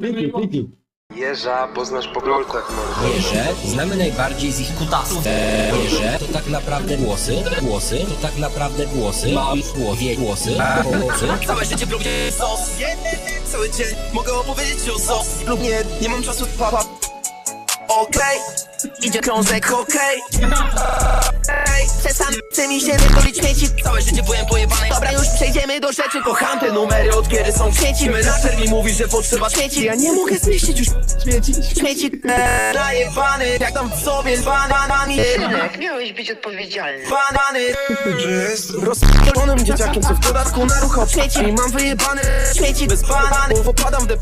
Kliknij, kliknij. Jeża poznasz po kolcach mordo. Jeże znamy najbardziej z ich kutasów. Te jeże to tak naprawdę głosy, głosy to tak naprawdę głosy, mam głowie głosy, głosy. Całe życie lubię sos. Cały dzień mogę opowiedzieć o sos. Lub nie, nie mam czasu papa Okej, idzie krążek, okej. Ej, przestań, chce mi się wytolić śmieci. Całe życie byłem pojebany. Dobra, do rzeczy Kocham te numery, od kiedy są śmieci Menadżer mi mówi, że potrzeba śmieci Ja nie mogę zmieścić już śmieci. Śmieci, eee, najebany Jak tam w sobie z bananami. Synek, miałeś być odpowiedzialny. Banany. Rozpalonym dzieciakiem, co w dodatku naruchał śmieci I mam wyjebane śmieci bez bananów Opadam w de...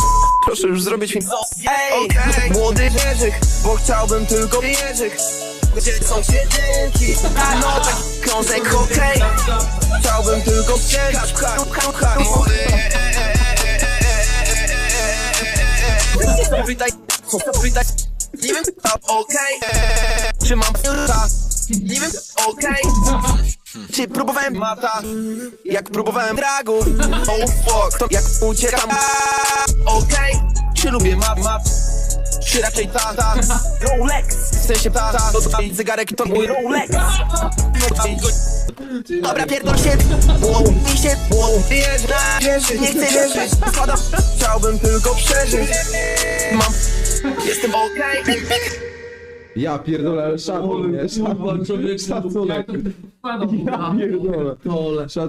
Proszę już zrobić film Ej, młody Jerzyk, bo chciałbym tylko Jerzyk Gdzie są jedynki? A no tak, krążek okej Chciałbym tylko przejechać, pytaj, co pytać Nie wiem, okej. Czy mam ta Nie wiem, okej. Czy próbowałem mata? Jak próbowałem dragów? Oh fuck, to jak uciekam. Okej, czy lubię mat, mat? Czy raczej ta, ta Rolex, w sensie ta, ta To zegarek to mój Rolex Dobra, pierdol się, wow, mi się, wow Wierzyć, nie chcę wierzyć, spadam Chciałbym tylko przeżyć Mam, jestem okej Ja pierdolę, ale szacun, nie? Szacun, szacunek. Ja pierdolę. Szacun.